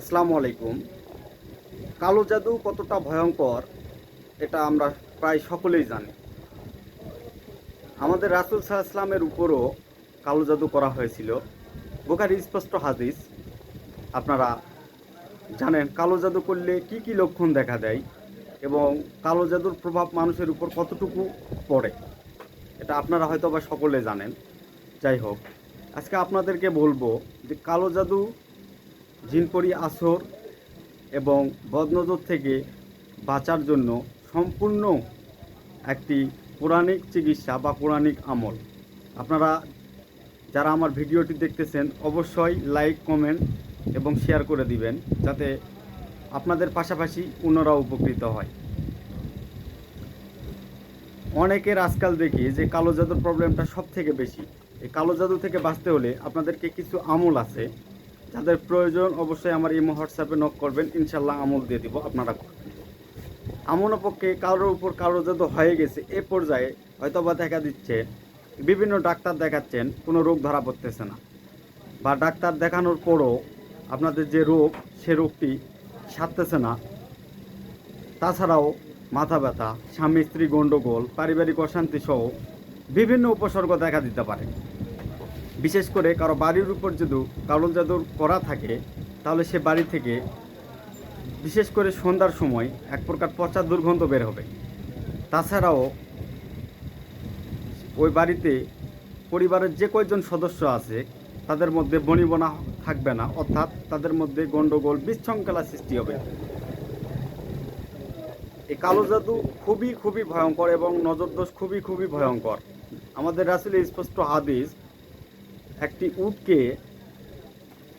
আসসালামু আলাইকুম। কালো জাদু কতটা ভয়ঙ্কর, এটা আমরা প্রায় সকলেই জানি। আমাদের রাসুল সাল্লামের উপরও কালো জাদু করা হয়েছিল। বোকার স্পষ্ট হাদিস, আপনারা জানেন কালো জাদু করলে কি কি লক্ষণ দেখা দেয় এবং কালো জাদুর প্রভাব মানুষের উপর কতটুকু পড়ে, এটা আপনারা হয়তো বা সকলে জানেন। যাই হোক, আজকে আপনাদেরকে বলব যে কালো জাদু জিনপরি আসর এবং বদনজর থেকে বাঁচার জন্য সম্পূর্ণ একটি পৌরাণিক চিকিৎসা বা পৌরাণিক আমল। আপনারা যারা আমার ভিডিওটি দেখতেছেন, অবশ্যই লাইক, কমেন্ট এবং শেয়ার করে দিবেন, যাতে আপনাদের পাশাপাশি অন্যরা উপকৃত হয়। অনেকের আজকাল দেখি যে কালো জাদুর প্রবলেমটা সব থেকে বেশি। এই কালো জাদু থেকে বাঁচতে হলে আপনাদেরকে কিছু আমল আছে। যাদের প্রয়োজন অবশ্যই আমার ইমো, হোয়াটসঅ্যাপে নক করবেন ইনশাল্লাহ আমল দিয়ে দিব আপনারা। করবেন আমন পক্ষে কারোর উপর কারোর জাদু হয়ে গেছে, এ পর্যায়ে হয়তো বা দেখা দিচ্ছে, বিভিন্ন ডাক্তার দেখাচ্ছেন, কোনো রোগ ধরা পড়তেছে না। বা ডাক্তার দেখানোর পরও আপনাদের যে রোগ, সে রোগটি সারতেছে না। তাছাড়াও মাথা ব্যথা স্বামী স্ত্রী গণ্ডগোল পারিবারিক অশান্তি সহ বিভিন্ন উপসর্গ দেখা দিতে পারে। বিশেষ করে কারও বাড়ির উপর যদি কালো জাদুর করা থাকে, তাহলে সে বাড়ি থেকে বিশেষ করে সন্ধ্যার সময় এক প্রকার পচা দুর্গন্ধ বের হবে। তাছাড়াও ওই বাড়িতে পরিবারের যে কয়জন সদস্য আছে, তাদের মধ্যে বনিবনা থাকবে না, অর্থাৎ তাদের মধ্যে গণ্ডগোল বিশৃঙ্খলা সৃষ্টি হবে। এই কালো জাদু খুবই খুবই ভয়ঙ্কর এবং নজরদোষ খুবই খুবই ভয়ঙ্কর। আমাদের রাসুলের স্পষ্ট হাদিস একটি উটকে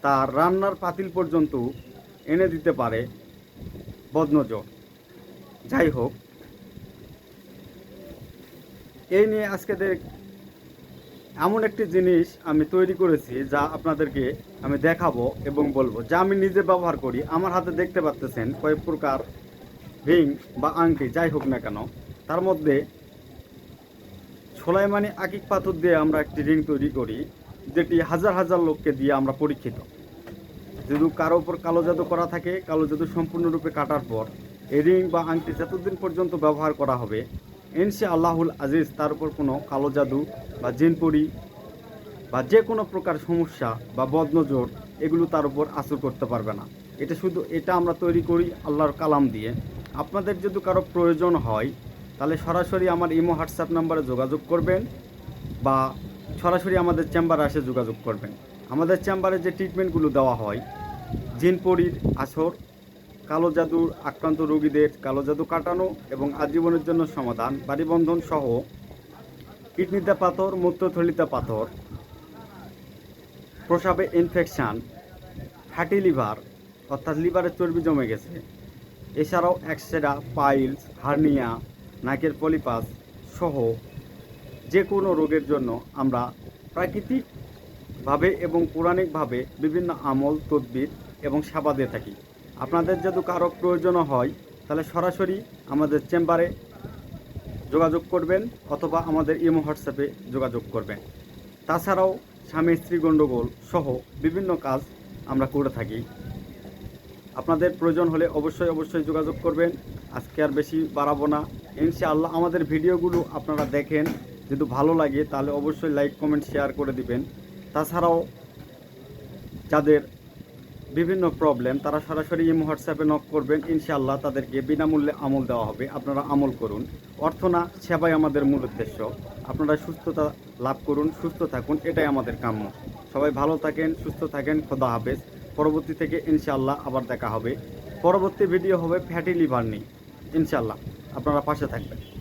তার রান্নার পাতিল পর্যন্ত এনে দিতে পারে বদনজর। যাই হোক, এই নিয়ে আজকে এমন একটি জিনিস আমি তৈরি করেছি যা আপনাদেরকে আমি দেখাবো এবং বলব। যা আমি নিজে ব্যবহার করি, আমার হাতে দেখতে পাচ্তেছেন কয়েক প্রকার রিং বা আংটি, যাই হোক না কেন। তার মধ্যে সোলাইমানি আকিক পাথর দিয়ে আমরা একটি রিং তৈরি করি। যেটি হাজার হাজার লোককে দিয়ে আমরা পরীক্ষিত। যদি কারও উপর কালো জাদু করা থাকে, কালো জাদু সম্পূর্ণরূপে কাটার পর এই রিং বা আংটি যতদিন পর্যন্ত ব্যবহার করা হবে ইনশা আল্লাহুল আজিজ তার উপর কোনো কালো জাদু বা জিনপুরি বা যে কোনো প্রকার সমস্যা বা বদনজর এগুলো তার উপর আসর করতে পারবে না। এটা শুধু এটা আমরা তৈরি করি আল্লাহর কালাম দিয়ে। আপনাদের যদি কারও প্রয়োজন হয়, তাহলে সরাসরি আমার ইমো হোয়াটসঅ্যাপ নাম্বারে যোগাযোগ করবেন বা সরাসরি আমাদের চেম্বারে এসে যোগাযোগ করবেন। আমাদের চেম্বারে যে ট্রিটমেন্টগুলো দেওয়া হয়, জিনপরির আসর, কালো জাদুর আক্রান্ত রোগীদের কালো জাদু কাটানো এবং আজীবনের জন্য সমাধান, বাড়িবন্ধন সহ কিডনিতে পাথর, মূত্রথলিতে পাথর, প্রসাবে ইনফেকশান ফ্যাটি লিভার অর্থাৎ লিভারের চর্বি জমে গেছে। এছাড়াও এক্সেরা পাইলস, হার্নিয়া, নাকের পলিপাস সহ যে কোনো রোগের জন্য আমরা প্রাকৃতিকভাবে এবং পৌরাণিকভাবে বিভিন্ন আমল, তদবির এবং সেবা দিয়ে থাকি। আপনাদের যদি কারও প্রয়োজন হয়, তাহলে সরাসরি আমাদের চেম্বারে যোগাযোগ করবেন অথবা আমাদের ইমো হোয়াটসঅ্যাপে যোগাযোগ করবেন। তাছাড়াও স্বামী, স্ত্রী গণ্ডগোল সহ বিভিন্ন কাজ আমরা করে থাকি। আপনাদের প্রয়োজন হলে অবশ্যই অবশ্যই যোগাযোগ করবেন। আজকে আর বেশি বাড়াবো না। ইনশাআল্লাহ আমাদের ভিডিওগুলো আপনারা দেখেন যদি ভালো লাগে, তাহলে অবশ্যই লাইক কমেন্ট শেয়ার করে দিবেন। তাছাড়াও যাদের বিভিন্ন প্রবলেম তারা সরাসরি ইমো, হোয়াটসঅ্যাপে নক করবেন। ইনশাআল্লাহ তাদেরকে বিনামূল্যে আমল দেওয়া হবে। আপনারা আমল করুন। অর্থ না, সেবাই আমাদের মূল উদ্দেশ্য। আপনারা সুস্থতা লাভ করুন, সুস্থ থাকুন, এটাই আমাদের কাম্য। সবাই ভালো থাকেন, সুস্থ থাকেন, খোদা হাফেজ। পরবর্তী থেকে ইনশাআল্লাহ আবার দেখা হবে। পরবর্তী ভিডিও হবে ফ্যাটি লিভার নিয়ে। ইনশাআল্লাহ, আপনারা পাশে থাকবেন।